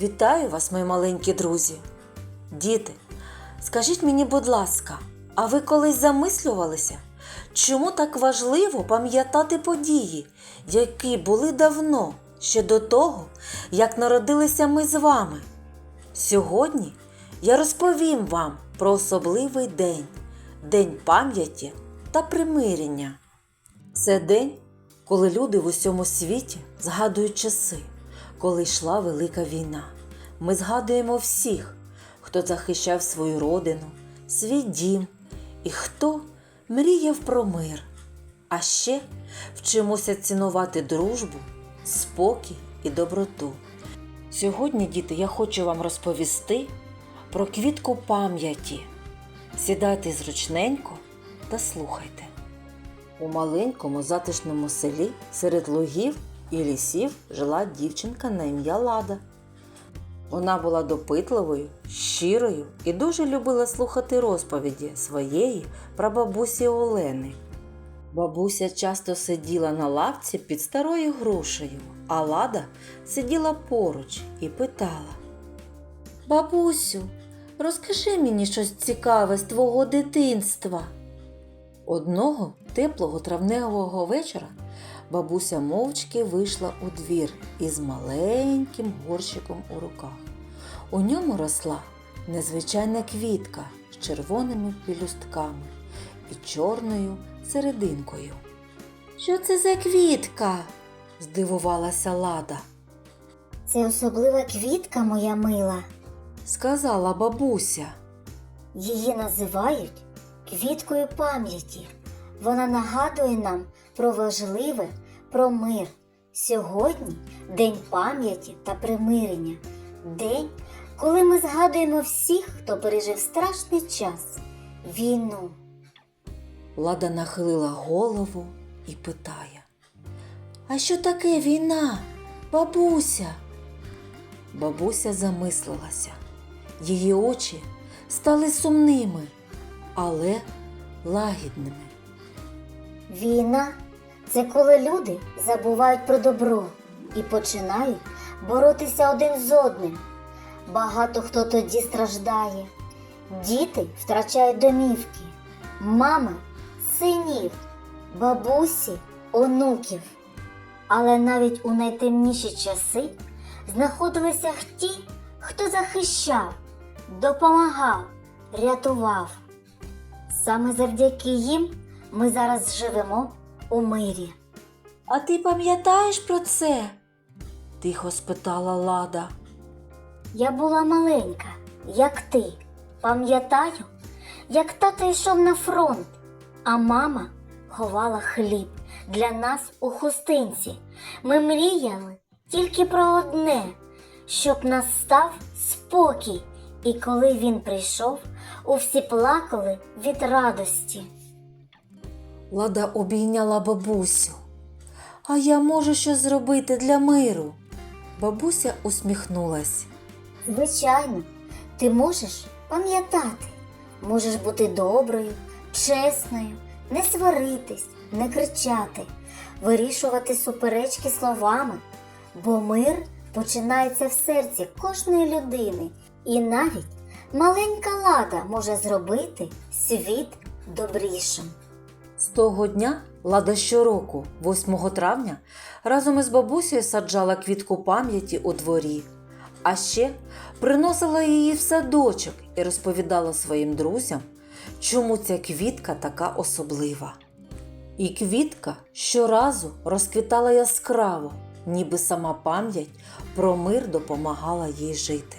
Вітаю вас, мої маленькі друзі. Діти, скажіть мені, будь ласка, а ви колись замислювалися, чому так важливо пам'ятати події, які були давно, ще до того, як народилися ми з вами? Сьогодні я розповім вам про особливий день День пам'яті та примирення. Це день, коли люди в усьому світі згадують часи, коли йшла велика війна. Ми згадуємо всіх, хто захищав свою родину, свій дім і хто мріяв про мир. А ще вчимося цінувати дружбу, спокій і доброту. Сьогодні, діти, я хочу вам розповісти про квітку пам'яті. Сідайте зручненько та слухайте. У маленькому затишному селі серед лугів і лісів жила дівчинка на ім'я Лада. Вона була допитливою, щирою і дуже любила слухати розповіді своєї прабабусі Олени. Бабуся часто сиділа на лавці під старою грушею, а Лада сиділа поруч і питала: Бабусю, розкажи мені щось цікаве з твого дитинства. Одного теплого травневого вечора бабуся мовчки вийшла у двір із маленьким горщиком у руках. У ньому росла незвичайна квітка з червоними пілюстками і чорною серединкою. Що це за квітка? здивувалася Лада. Це особлива квітка, моя мила. Сказала бабуся. Її називають квіткою пам'яті. Вона нагадує нам про важливе, про мир. Сьогодні День пам'яті та примирення. День, коли ми згадуємо всіх, хто пережив страшний час війну. Лада нахилила голову і питає. А що таке війна, бабуся? Бабуся замислилася. Її очі стали сумними, але лагідними. Війна це коли люди забувають про добро і починають боротися один з одним. Багато хто тоді страждає. Діти втрачають домівки, мами синів, бабусі онуків. Але навіть у найтемніші часи знаходилися ті, хто захищав, допомагав, рятував. Саме завдяки їм ми зараз живемо у мирі. А ти пам'ятаєш про це? тихо спитала Лада. Я була маленька, як ти. Пам'ятаю, як тато йшов на фронт, а мама ховала хліб для нас у хустинці. Ми мріяли тільки про одне, щоб настав спокій. І коли він прийшов, усі плакали від радості. Лада обійняла бабусю. А я можу щось зробити для миру. Бабуся усміхнулась. Звичайно, ти можеш пам'ятати, можеш бути доброю, чесною, не сваритись, не кричати, вирішувати суперечки словами, бо мир починається в серці кожної людини, і навіть маленька лада може зробити світ добрішим. З того дня Лада щороку, 8 травня, разом із бабусею саджала квітку пам'яті у дворі, а ще приносила її в садочок і розповідала своїм друзям, чому ця квітка така особлива. І квітка щоразу розквітала яскраво, ніби сама пам'ять про мир допомагала їй жити.